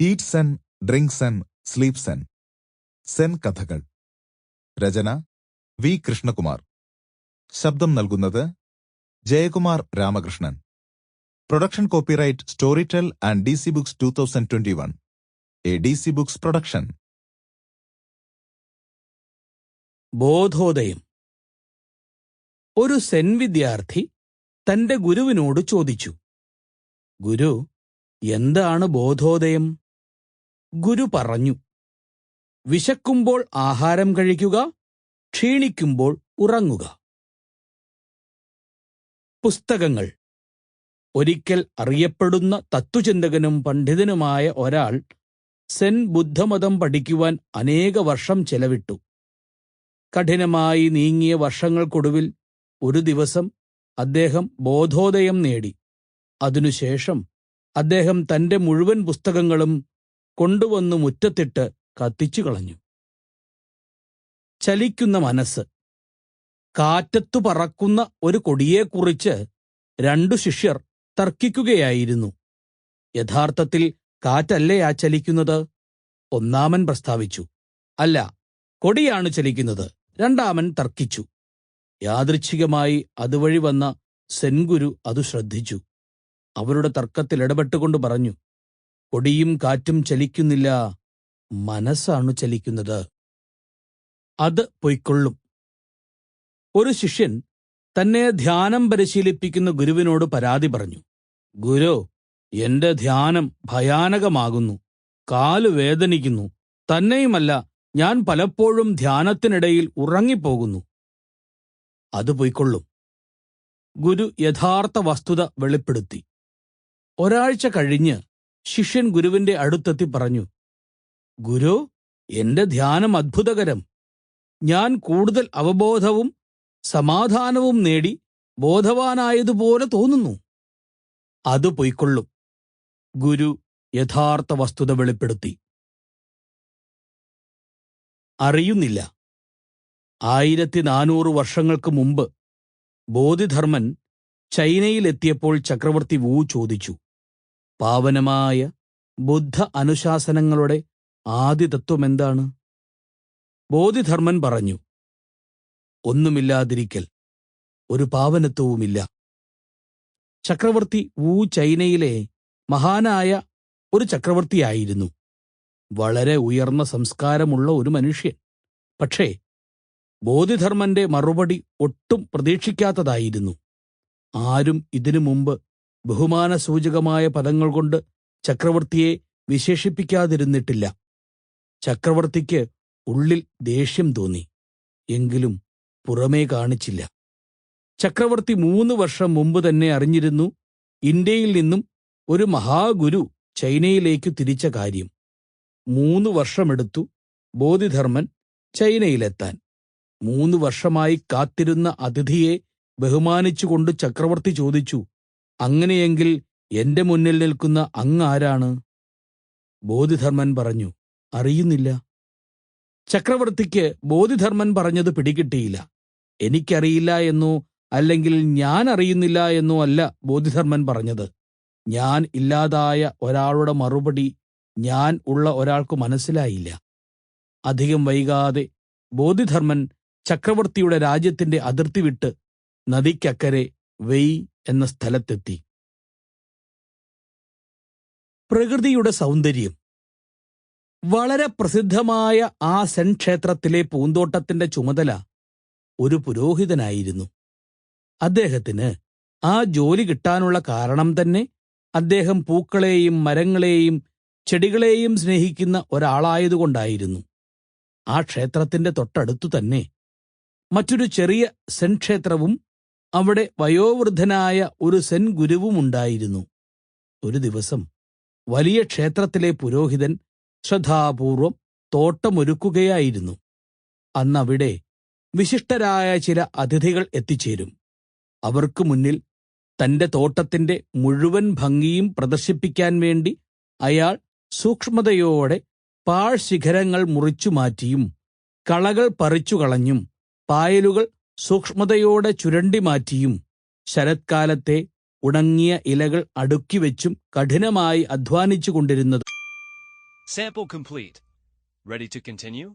Eat zen drink zen sleep zen zen കഥകൾ. രചന V Krishnakumar. ശബ്ദം നൽകുന്നത് Jayakumar Ramakrishnan. Production copyright Storytel and D C Books two thousand twenty one. A D C Books production. ബോധോദയം. ഒരു സെൻ വിദ്യാർത്ഥി തന്റെ ഗുരുവിനോട് ചോദിച്ചു ഗുരു എന്താണ് ബോധോദയം? ഗുരു പറഞ്ഞു വിശക്കുമ്പോൾ ആഹാരം കഴിക്കുക ക്ഷീണിക്കുമ്പോൾ ഉറങ്ങുക. പുസ്തകങ്ങൾ. ഒരിക്കൽ അറിയപ്പെടുന്ന തത്വചിന്തകനും പണ്ഡിതനുമായ ഒരാൾ സെൻ ബുദ്ധമതം പഠിക്കുവാൻ അനേക വർഷം ചെലവിട്ടു. കഠിനമായി നീങ്ങിയ വർഷങ്ങൾക്കൊടുവിൽ ഒരു ദിവസം അദ്ദേഹം ബോധോദയം നേടി. അതിനുശേഷം അദ്ദേഹം തന്റെ മുഴുവൻ പുസ്തകങ്ങളും കൊണ്ടുവന്നു മുറ്റത്തിട്ട് കത്തിച്ചു കളഞ്ഞു ചലിക്കുന്ന മനസ്സ്. കാറ്റത്തു പറക്കുന്ന ഒരു കൊടിയെക്കുറിച്ച് രണ്ടു ശിഷ്യർ തർക്കിക്കുകയായിരുന്നു. യഥാർത്ഥത്തിൽ കാറ്റല്ലേ ആ ചലിക്കുന്നത്? ഒന്നാമൻ പ്രസ്താവിച്ചു. അല്ല കൊടിയാണ് ചലിക്കുന്നത്. രണ്ടാമൻ തർക്കിച്ചു. യാദൃച്ഛികമായി അതുവഴി വന്ന സെൻഗുരു അതു ശ്രദ്ധിച്ചു. അവരുടെ തർക്കത്തിൽ ഇടപെട്ടുകൊണ്ട് പറഞ്ഞു കൊടിയും കാറ്റും ചലിക്കുന്നില്ല. മനസ്സാണ് ചലിക്കുന്നത്. അത് പൊയ്ക്കൊള്ളും. ഒരു ശിഷ്യൻ തന്നെ ധ്യാനം പരിശീലിപ്പിക്കുന്ന ഗുരുവിനോട് പരാതി പറഞ്ഞു. ഗുരു എന്റെ ധ്യാനം ഭയാനകമാകുന്നു. കാൽ വേദനിക്കുന്നു. തന്നെയുമല്ല ഞാൻ പലപ്പോഴും ധ്യാനത്തിനിടയിൽ ഉറങ്ങിപ്പോകുന്നു. അത് പൊയ്ക്കൊള്ളും. ഗുരു യഥാർത്ഥ വസ്തുത വെളിപ്പെടുത്തി. ഒരാഴ്ച കഴിഞ്ഞ് ശിഷ്യൻ ഗുരുവിന്റെ അടുത്തെത്തി പറഞ്ഞു ഗുരു എന്റെ ധ്യാനം അത്ഭുതകരം. ഞാൻ കൂടുതൽ അവബോധവും സമാധാനവും നേടി ബോധവാനായതുപോലെ തോന്നുന്നു. അത് പൊയ്ക്കൊള്ളും. ഗുരു യഥാർത്ഥ വസ്തുത വെളിപ്പെടുത്തി. അറിയുന്നില്ല. ആയിരത്തി നാനൂറ് വർഷങ്ങൾക്ക് മുമ്പ് ബോധിധർമ്മൻ ചൈനയിലെത്തിയപ്പോൾ ചക്രവർത്തി വൂ ചോദിച്ചു പാവനമായ ബുദ്ധ അനുശാസനങ്ങളുടെ ആദ്യ തത്വമെന്താണ് ബോധിധർമ്മൻ പറഞ്ഞു ഒന്നുമില്ലാതിരിക്കൽ ഒരു പാവനത്വവുമില്ല. ചക്രവർത്തി വു ചൈനയിലെ മഹാനായ ഒരു ചക്രവർത്തിയായിരുന്നു. വളരെ ഉയർന്ന സംസ്കാരമുള്ള ഒരു മനുഷ്യൻ. പക്ഷേ ബോധിധർമ്മന്റെ മറുപടി ഒട്ടും പ്രതീക്ഷിക്കാത്തതായിരുന്നു. ആരും ഇതിനു മുമ്പ് ബഹുമാനസൂചകമായ പദങ്ങൾ കൊണ്ട് ചക്രവർത്തിയെ വിശേഷിപ്പിക്കാതിരുന്നിട്ടില്ല. ചക്രവർത്തിക്ക് ഉള്ളിൽ ദേഷ്യം തോന്നി എങ്കിലും പുറമേ കാണിച്ചില്ല. ചക്രവർത്തി മൂന്ന് വർഷം മുമ്പ് തന്നെ അറിഞ്ഞിരുന്നു ഇന്ത്യയിൽ നിന്നും ഒരു മഹാഗുരു ചൈനയിലേക്ക് തിരിച്ച കാര്യം. മൂന്ന് വർഷമെടുത്തു ബോധിധർമ്മൻ ചൈനയിലെത്താൻ. മൂന്ന് വർഷമായി കാത്തിരുന്ന അതിഥിയെ ബഹുമാനിച്ചുകൊണ്ട് ചക്രവർത്തി ചോദിച്ചു അങ്ങനെയെങ്കിൽ എന്റെ മുന്നിൽ നിൽക്കുന്ന അങ്ങാരാണ്? ബോധിധർമ്മൻ പറഞ്ഞു അറിയുന്നില്ല. ചക്രവർത്തിക്ക് ബോധിധർമ്മൻ പറഞ്ഞത് പിടികിട്ടിയില്ല. എനിക്കറിയില്ല എന്നോ അല്ലെങ്കിൽ ഞാൻ അറിയുന്നില്ല എന്നോ അല്ല ബോധിധർമ്മൻ പറഞ്ഞത്. ഞാൻ ഇല്ലാതായ ഒരാളുടെ മറുപടി ഞാൻ ഉള്ള ഒരാൾക്ക് മനസ്സിലായില്ല. അധികം വൈകാതെ ബോധിധർമ്മൻ ചക്രവർത്തിയുടെ രാജ്യത്തിന്റെ അതിർത്തി വിട്ട് നദിക്കക്കരെ വെയ് എന്ന സ്ഥലത്തെത്തി. പ്രകൃതിയുടെ സൗന്ദര്യം. വളരെ പ്രസിദ്ധമായ ആ സെൻ ക്ഷേത്രത്തിലെ പൂന്തോട്ടത്തിന്റെ ചുമതല ഒരു പുരോഹിതനായിരുന്നു. അദ്ദേഹത്തിന് ആ ജോലി കിട്ടാനുള്ള കാരണം തന്നെ അദ്ദേഹം പൂക്കളെയും മരങ്ങളെയും ചെടികളെയും സ്നേഹിക്കുന്ന ഒരാളായതുകൊണ്ടായിരുന്നു. ആ ക്ഷേത്രത്തിന്റെ തൊട്ടടുത്തു തന്നെ മറ്റൊരു ചെറിയ സെൻ ക്ഷേത്രവും അവിടെ വയോവൃദ്ധനായ ഒരു സെൻ ഗുരുവുമുണ്ടായിരുന്നു ഒരു ദിവസം വലിയ ക്ഷേത്രത്തിലെ പുരോഹിതൻ ശ്രദ്ധാപൂർവം തോട്ടമൊരുക്കുകയായിരുന്നു. അന്നവിടെ വിശിഷ്ടരായ ചില അതിഥികൾ എത്തിച്ചേരും. അവർക്ക് മുന്നിൽ തന്റെ തോട്ടത്തിന്റെ മുഴുവൻ ഭംഗിയും പ്രദർശിപ്പിക്കാൻ വേണ്ടി അയാൾ സൂക്ഷ്മതയോടെ പാഴ്ശിഖരങ്ങൾ മുറിച്ചു മാറ്റിയും കളകൾ പറിച്ചു കളഞ്ഞും പായലുകൾ സൂക്ഷ്മതയോടെ ചുരണ്ടി മാറ്റിയും ശരത്കാലത്തെ ഉണങ്ങിയ ഇലകൾ അടുക്കി വെച്ചും കഠിനമായി അധ്വാനിച്ചു കൊണ്ടിരുന്നത് Sample complete. Ready to continue?